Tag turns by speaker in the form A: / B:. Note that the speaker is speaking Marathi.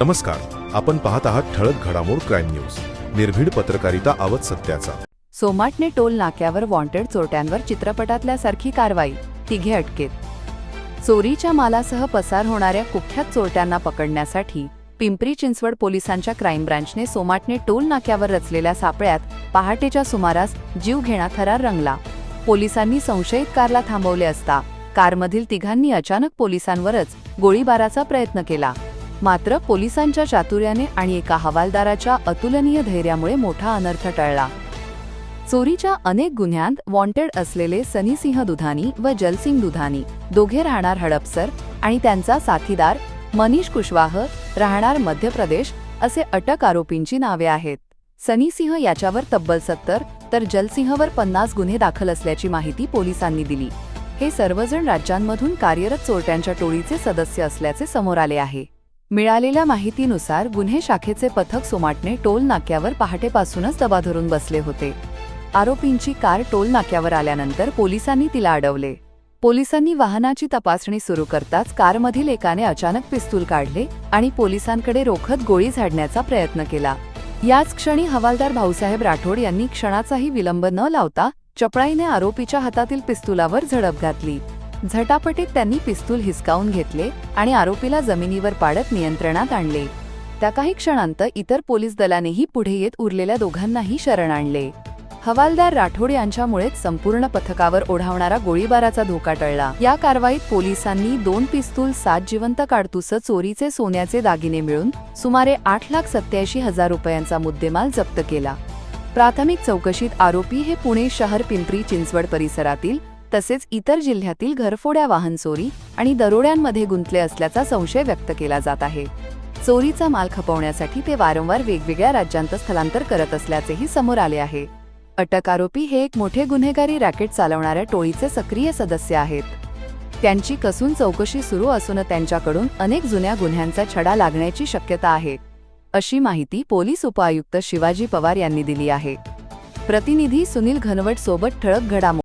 A: नमस्कार आपण पाहत आहात ठळक घडामोड क्राईम न्यूज. निर्भीड पत्रकारिता आवत सत्याचा.
B: सोमाटने टोल नाक्यावर वॉन्टेड चोरट्यांवर चित्रपटातल्या सारखी कारवाई तिघे अटकेत. चोरीच्या मालासह पसार होणाऱ्या कुख्यात चोरट्यांना पकडण्यासाठी पिंपरी चिंचवड पोलिसांच्या क्राईम ब्रांचने सोमाटणे टोल नाक्यावर रचलेल्या सापळ्यात पहाटेच्या सुमारास जीव घेणा थरार रंगला. पोलिसांनी संशयित कारला थांबवले असता कारमधील तिघांनी अचानक पोलिसांवरच गोळीबाराचा प्रयत्न केला. मात्र पोलिसांच्या चातुर्याने आणि एका हवालदाराच्या अतुलनीय धैर्यामुळे मोठा अनर्थ टळला. चोरीच्या अनेक गुन्ह्यांत वॉन्टेड असलेले सनीसिंह दुधानी व जलसिंग दुधानी दोघे राहणार हडपसर आणि त्यांचा साथीदार मनीष कुशवाह राहणार मध्य प्रदेश असे अटक आरोपींची नावे आहेत. सनीसिंह याच्यावर तब्बल सत्तर तर जलसिंहवर पन्नास गुन्हे दाखल असल्याची माहिती पोलिसांनी दिली. हे सर्वजण राज्यांमधून कार्यरत चोरट्यांच्या टोळीचे सदस्य असल्याचे समोर आले आहे. मिळालेल्या माहितीनुसार गुन्हे शाखेचे पथक सोमाटणे टोल नाक्यावर पहाटेपासूनच दबा धरून बसले होते. आरोपींची कार टोल नाक्यावर आल्यानंतर पोलिसांनी तिला अडवले. पोलिसांनी वाहनाची तपासणी सुरू करताच कारमधील एकाने अचानक पिस्तूल काढले आणि पोलिसांकडे रोखत गोळी झाडण्याचा प्रयत्न केला. याच क्षणी हवालदार भाऊसाहेब राठोड यांनी क्षणाचाही विलंब न लावता चपळाईने आरोपीच्या हातातील पिस्तुलावर झडप घातली. झटापटीत त्यांनी पिस्तूल हिसकावून घेतले आणि आरोपीला जमिनीवर पाडत नियंत्रणात आणले. त्या काही क्षणांत इतर पोलीस दलानेही पुढे येत उरलेल्या दोघांनाही शरण आणले. हवालदार राठोड यांच्यामुळेच संपूर्ण पथकावर ओढावणारा गोळीबाराचा धोका टळला. या कारवाईत पोलिसांनी दोन पिस्तूल सात जिवंत काडतुस चोरीचे सोन्याचे दागिने मिळून सुमारे आठ लाख सत्याऐंशी हजार रुपयांचा मुद्देमाल जप्त केला. प्राथमिक चौकशीत आरोपी हे पुणे शहर पिंपरी चिंचवड परिसरातील तसेच इतर जिल्ह्यातील घरफोड्या वाहन चोरी आणि दरोड्यांमध्ये गुंतले असल्याचा संशय व्यक्त केला जात आहे. चोरीचा माल खपवण्यासाठी ते वारंवार वेगवेगळ्या राज्यांत स्थलांतर करत असल्याचेही समोर आले आहे. अटक आरोपी हे एक मोठे गुन्हेगारी रॅकेट चालवणाऱ्या टोळीचे सक्रिय सदस्य आहेत. त्यांची कसून चौकशी सुरू असून त्यांच्याकडून अनेक जुन्या गुन्ह्यांचा छडा लागण्याची शक्यता आहे अशी माहिती पोलीस उपायुक्त शिवाजी पवार यांनी दिली आहे. प्रतिनिधी सुनील घनवट सोबत ठळक घडामोडी